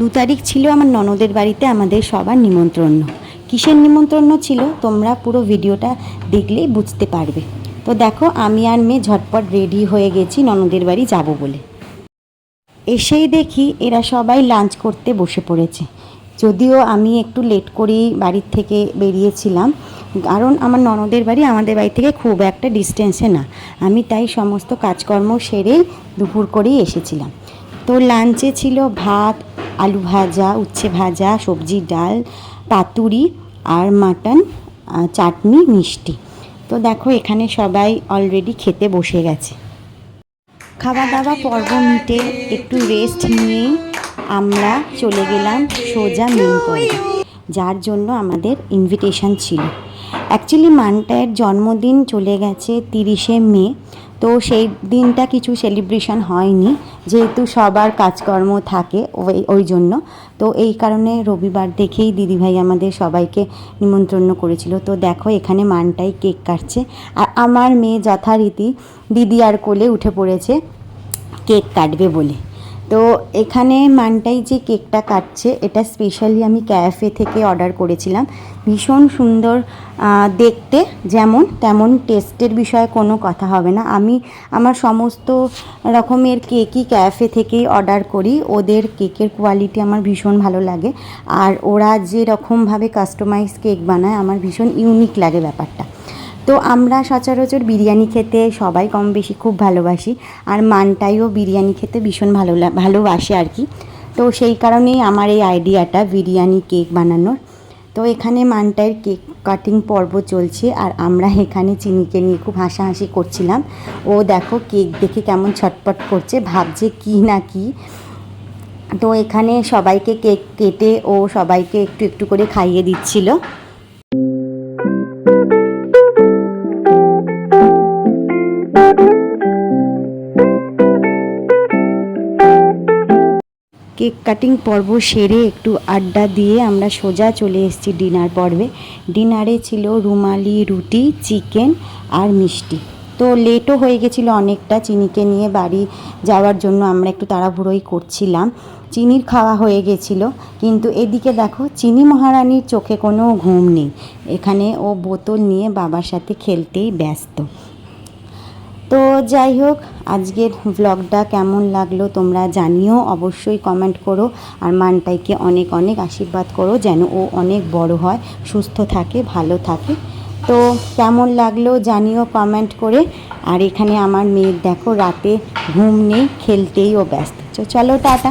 দু তারিখ ছিল আমার ননদের বাড়িতে আমাদের সবার নিমন্ত্রণ। কিসের নিমন্ত্রণ ছিল তোমরা পুরো ভিডিওটা দেখলেই বুঝতে পারবে। তো দেখো, আমি আর মেয়ে ঝটপট রেডি হয়ে গেছি ননদের বাড়ি যাব বলে। এসেই দেখি এরা সবাই লাঞ্চ করতে বসে পড়েছে। যদিও আমি একটু লেট করেই বাড়ির থেকে বেরিয়েছিলাম, কারণ আমার ননদের বাড়ি আমাদের বাড়ি থেকে খুব একটা ডিস্টেন্সে না। আমি তাই সমস্ত কাজকর্ম সেরেই দুপুর করেই এসেছিলাম। তো লাঞ্চে ছিল ভাত আলু ভাজা, উচ্ছে ভাজা, সবজি, ডাল, পাতুরি আর মাটন চাটনি, মিষ্টি। তো দেখো, এখানে সবাই অলরেডি খেতে বসে গেছে। খাওয়া দাওয়া পর্ব মিটে একটু রেস্ট নিয়েই আমরা চলে গেলাম সোজা মেন পয়েন্টে যার জন্য আমাদের ইনভিটেশন ছিল। অ্যাকচুয়ালি মানটায়ের জন্মদিন চলে গেছে তিরিশে মে তো সেই দিনটা কিছু সেলিব্রেশন হয়নি, যেহেতু সবার কাজকর্ম থাকে ওই ওই জন্য। তো এই কারণে রবিবার দেখেই দিদিভাই আমাদের সবাইকে নিমন্ত্রণ করেছিল। তো দেখো এখানে মানটাই কেক কাটছে। আর আমার মেয়ে যথারীতি দিদি আর কোলে উঠে পড়েছে, কেক কাটবে বলে। তো এখানে মানটাই যে কেকটা কাটছে, এটা স্পেশালি আমি ক্যাফে থেকে অর্ডার করেছিলাম। ভীষণ সুন্দর দেখতে, যেমন তেমন টেস্টের বিষয়ে কোনো কথা হবে না। আমি আমার সমস্ত রকমের কেকই ক্যাফে থেকেই অর্ডার করি। ওদের কেকের কোয়ালিটি আমার ভীষণ ভালো লাগে। আর ওরা যে রকমভাবে কাস্টমাইজ কেক বানায়, আমার ভীষণ ইউনিক লাগে ব্যাপারটা। তো আমরা সচরাচর বিরিয়ানি খেতে সবাই কম বেশি খুব ভালোবাসি। আর মানটাইও বিরিয়ানি খেতে ভীষণ ভালো ভালোবাসে আর কি। তো সেই কারণেই আমার এই আইডিয়াটা বিরিয়ানি কেক বানানোর। তো এখানে মানটাইয়ের কেক কাটিং পর্ব চলছে আর আমরা এখানে চিনিকে নিয়ে খুব হাসাহাসি করছিলাম। ও দেখো কেক দেখে কেমন ছটপট করছে, ভাবছে কি না কি। তো এখানে সবাইকে কেক কেটে ও সবাইকে একটু একটু করে খাইয়ে দিচ্ছিল। কেক কাটিং পর্ব সেরে একটু আড্ডা দিয়ে আমরা সোজা চলে এসেছি ডিনার পর্বে। ডিনারে ছিল রুমালি, রুটি, চিকেন আর মিষ্টি। তো লেটও হয়ে গেছিল অনেকটা চিনিকে নিয়ে বাড়ি যাওয়ার জন্য আমরা একটু তাড়াহুড়োই করছিলাম। চিনির খাওয়া হয়ে গেছিল, কিন্তু এদিকে দেখো চিনি মহারানীর চোখে কোনো ঘুম নেই। এখানে ও বোতল নিয়ে বাবার সাথে খেলতেই ব্যস্ত। তো যাই হোক, আজকের ব্লগটা কেমন লাগল তোমরা জানিও, অবশ্যই কমেন্ট করো আর মানটাইকে অনেক অনেক আশীর্বাদ করো যেন ও অনেক বড় হয়, সুস্থ থাকে, ভালো থাকে। তো কেমন লাগল জানিও কমেন্ট করে। আর এখানে আমার মেয়ের দেখো, রাতে ঘুম নেই, খেলতেই ও ব্যস্ত। চলো, টাটা।